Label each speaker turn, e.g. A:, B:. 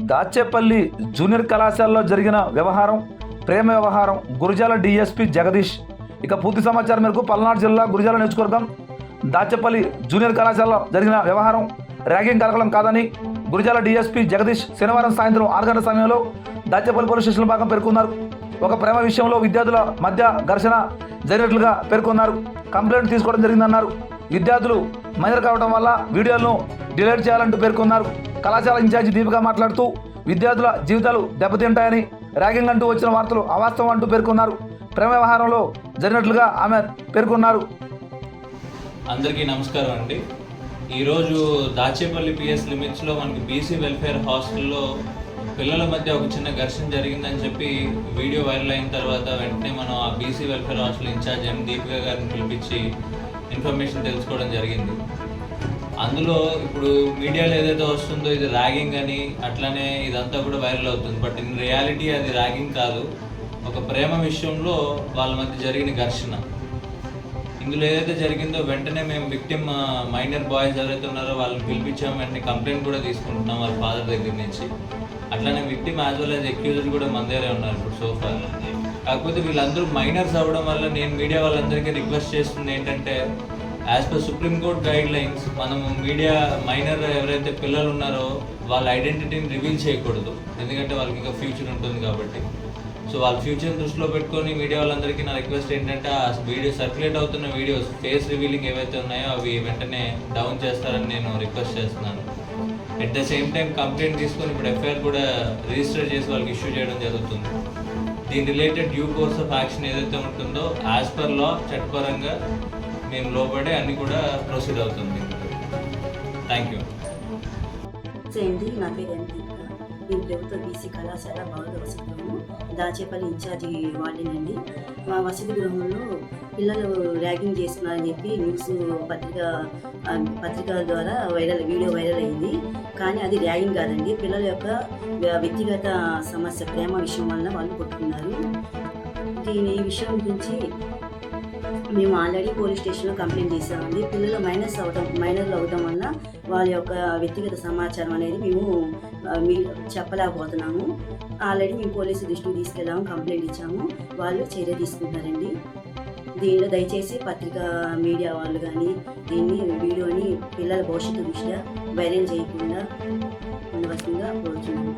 A: Dachepalli junior కళాశాలలో జరిగిన వ్యవహారం ప్రేమ వ్యవహారం గురజాల డిఎస్పి జగదీష్. ఇక పూర్తి సమాచారం మేరకు పల్నాడు జిల్లా గురజాల నియోజకవర్గం దాచేపల్లి జూనియర్ కళాశాలలో జరిగిన వ్యవహారం ర్యాగింగ్ కలకలం కాదని గురజాల డిఎస్పి జగదీష్ శనివారం సాయంత్రం ఆరు గంటల సమయంలో దాచేపల్లి పోలీస్ స్టేషన్ భాగం పేర్కొన్నారు. ఒక ప్రేమ విషయంలో విద్యార్థుల మధ్య ఘర్షణ జరిగినట్లుగా పేర్కొన్నారు. కంప్లైంట్ తీసుకోవడం జరిగిందన్నారు. విద్యార్థులు మైనర్ కావడం వల్ల వీడియోలను డిలీట్ చేయాలంటూ పేర్కొన్నారు. కళాశాల ఇన్ఛార్జి దీపిక మాట్లాడుతూ విద్యార్థుల జీవితాలు దెబ్బతింటాయని ర్యాగింగ్ అంటూ వచ్చిన వార్తలు అవాస్తవం అంటూ పేర్కొన్నారు. ప్రేమ వ్యవహారంలో జరిగినట్లుగా ఆమె పేర్కొన్నారు.
B: అందరికీ నమస్కారం అండి. ఈరోజు దాచేపల్లి పిఎస్ లిమిట్స్లో మనకి బీసీ వెల్ఫేర్ హాస్టల్లో పిల్లల మధ్య ఒక చిన్న ఘర్షణ జరిగిందని చెప్పి వీడియో వైరల్ అయిన తర్వాత వెంటనే మనం ఆ BC welfare hostel incharge M Deepika గారిని పిలిపించి ఇన్ఫర్మేషన్ తెలుసుకోవడం జరిగింది. అందులో ఇప్పుడు మీడియాలో ఏదైతే వస్తుందో ఇది ర్యాగింగ్ అని అట్లానే ఇదంతా కూడా వైరల్ అవుతుంది. బట్ ఇన్ రియాలిటీ అది ర్యాగింగ్ కాదు. ఒక ప్రేమ విషయంలో వాళ్ళ మధ్య జరిగిన ఘర్షణ. ఇందులో ఏదైతే జరిగిందో వెంటనే మేము విక్టిమ్ మైనర్ బాయ్స్ ఎవరైతే ఉన్నారో వాళ్ళని పిలిపించాము. వెంటనే కంప్లైంట్ కూడా తీసుకుంటున్నాం వాళ్ళ ఫాదర్ దగ్గర నుంచి. అట్లానే victim as well as accused కూడా మన దగ్గరే ఉన్నారు ఇప్పుడు సోఫా కాకపోతే వీళ్ళందరూ మైనర్స్ అవ్వడం వల్ల నేను మీడియా వాళ్ళందరికీ రిక్వెస్ట్ చేస్తుంది ఏంటంటే as per Supreme Court guidelines మనము మీడియా మైనర్ ఎవరైతే పిల్లలు ఉన్నారో వాళ్ళ ఐడెంటిటీని రివీల్ చేయకూడదు. ఎందుకంటే వాళ్ళకి ఇంకా ఫ్యూచర్ ఉంటుంది కాబట్టి. సో వాళ్ళ ఫ్యూచర్ దృష్టిలో పెట్టుకొని మీడియా వాళ్ళందరికీ నా రిక్వెస్ట్ ఏంటంటే ఆ వీడియో సర్క్యులేట్ అవుతున్న వీడియోస్ ఫేస్ రివీలింగ్ ఏవైతే ఉన్నాయో అవి వెంటనే డౌన్ చేస్తారని నేను రిక్వెస్ట్ చేస్తున్నాను. At the same time complaint తీసుకొని ఇప్పుడు ఎఫ్ఐఆర్ కూడా రిజిస్టర్ చేసి వాళ్ళకి ఇష్యూ చేయడం జరుగుతుంది. దీని related due course of action ఏదైతే ఉంటుందో యాజ్ పర్ లా చట్టపరంగా మేము లోబడే అన్ని కూడా ప్రొసీడ్ అవుతుంది. థ్యాంక్ యూ
C: చేయండి నా పేరు ఎంపీక నేను ప్రభుత్వ బీసీ కళాశాల భవన వసతి గృహం దాచేపల్లి ఇన్ఛార్జి వార్డెనండి మా వసతి గృహంలో పిల్లలు ర్యాగింగ్ చేస్తున్నారని చెప్పి న్యూస్ పత్రిక పత్రికల ద్వారా వైరల్ వీడియో వైరల్ అయింది. కానీ అది ర్యాగింగ్ కాదండి. పిల్లల యొక్క వ్యక్తిగత సమస్య ప్రేమ విషయం వలన వాళ్ళు కొట్టుకున్నారు. దీని ఈ విషయం గురించి మేము ఆల్రెడీ పోలీస్ స్టేషన్లో కంప్లైంట్ చేసామండి పిల్లలు మైనస్ అవడం మైనర్లు అవడం వల్ల వాళ్ళ యొక్క వ్యక్తిగత సమాచారం అనేది మేము మీ చెప్పలేకపోతున్నాము. ఆల్రెడీ మేము పోలీసు దృష్టికి తీసుకెళ్ళాము కంప్లైంట్ ఇచ్చాము. వాళ్ళు చర్య తీసుకుంటున్నారండి. దీనిలో దయచేసి పత్రికా మీడియా వాళ్ళు కానీ దీన్ని వీడియోని పిల్లల భవిష్యత్తు దృష్ట్యా వైరల్ చేయకుండా ఉండవలసిందిగా కోరుతున్నాము